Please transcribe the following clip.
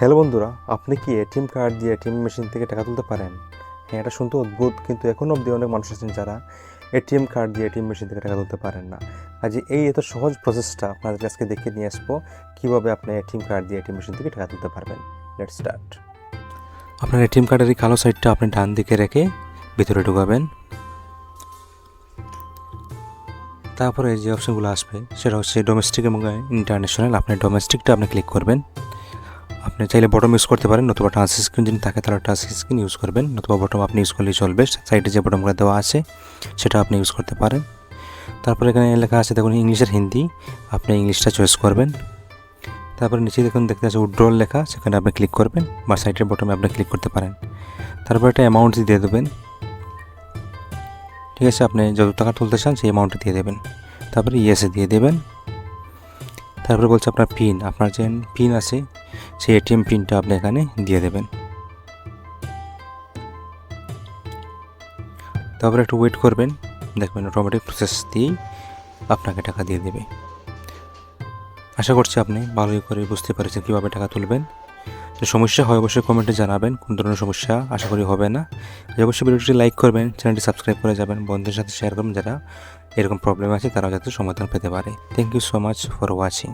Hello বন্ধুরা, আপনি কি এটিএম কার্ড দিয়ে এটিএম মেশিন থেকে টাকা তুলতে পারেন? হ্যাঁ এটা শুনতে অদ্ভুত, কিন্তু এখন অবধি অনেক মানুষ আছেন যারা এটিএম কার্ড দিয়ে এটিএম মেশিন থেকে টাকা তুলতে পারেন না। আজ এই এত সহজ প্রসেসটা আপনাদের আজকে দেখিয়ে নিয়ে আসব, কীভাবে আপনি এটিএম কার্ড দিয়ে এটিএম মেশিন থেকে টাকা তুলতে পারবেন। লেট স্টার্ট আপনার এটিএম কার্ডের এই কালো সাইডটা আপনি ডান দিকে রেখে ভিতরে ঢুকাবেন। তারপরে যে অপশনগুলো আসবে, সেটা হচ্ছে ডোমেস্টিক এবং ইন্টারন্যাশনাল আপনি ডোমেস্টিকটা আপনি ক্লিক করবেন। আপনি চাইলে বটম ইউজ করতে পারেন, নতুবা টাচ স্ক্রিন যদি থাকে তাহলে টাচ স্ক্রিন ইউজ করবেন, নতুবা বটম আপনি ইউজ করলেই চলবে। সাইডে যে বটমগুলো দেওয়া আছে, সেটা আপনি ইউজ করতে পারেন। তারপরে এখানে লেখা আছে, দেখুন ইংলিশের হিন্দি, আপনি ইংলিশটা চয়েস করবেন। তারপরে নিচে দেখুন দেখতে আছে উড্রল লেখা, সেখানে আপনি ক্লিক করবেন বা সাইডের বটমে আপনি ক্লিক করতে পারেন। তারপরে একটা অ্যামাউন্ট দিয়ে দেবেন। ঠিক আছে, আপনি যত টাকা তুলতে চান সেই অ্যামাউন্টটা দিয়ে দেবেন। তারপরে ইয়েসে দিয়ে দেবেন। তারপরে বলছে আপনার পিন আপনার যে পিন আছে সেই এটিএম পিনটা আপনি এখানে দিয়ে দেবেন। তারপরে একটু ওয়েট করবেন। দেখবেন অটোমেটিক প্রসেস দিয়েই আপনাকে টাকা দিয়ে দেবে। আশা করছি আপনি ভালোই করে বুঝতে পারছেন কীভাবে টাকা তুলবেন। সমস্যা হয় অবশ্যই কমেন্টে জানাবেন, কোন ধরনের সমস্যা আশা করি হবে না। অবশ্যই ভিডিওটি লাইক করবেন চ্যানেলটি সাবস্ক্রাইব করে যাবেন, বন্ধুদের সাথে শেয়ার করবেন, যারা এরকম প্রবলেম আছে তারাও যাতে সমাধান পেতে পারে। Thank you so much for watching